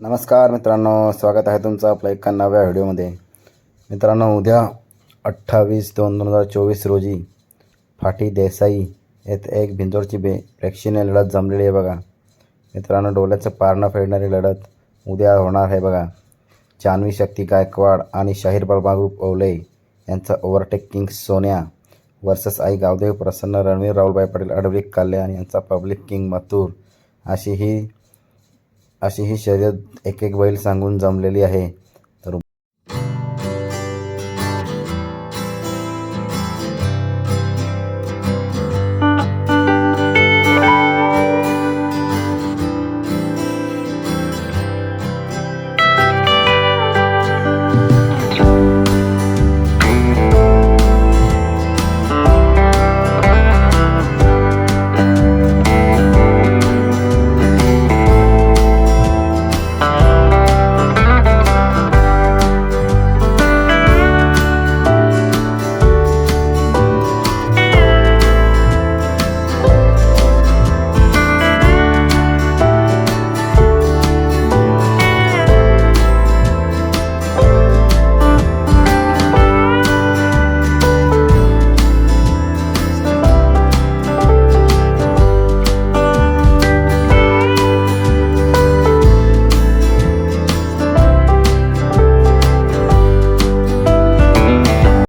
नमस्कार मित्रांनो स्वागत आहे तुमचं आपल्या एका नव्या व्हिडिओमध्ये. मित्रांनो उद्या अठ्ठावीस दोन दोन हजार चोवीस रोजी फाटी देसाई येथे एक भिंजोरची बे प्रेक्षणीय लढत जमलेली आहे बघा. मित्रांनो डोल्याचं पारणं फेडणारी लढत उद्या होणार आहे बघा. जान्हवी शक्ती गायकवाड आणि शाहीर बाबा ग्रुप ओवले यांचा ओव्हरटेकिंग सोन्या वर्सेस आई गावदेव प्रसन्न रणवीर राहुलबाई पाटील अडवली कल्याण यांचा पब्लिक किंग मथुर अशी ही अशी ही शर्यत एक एक बैल सांगून जमलेली आहे.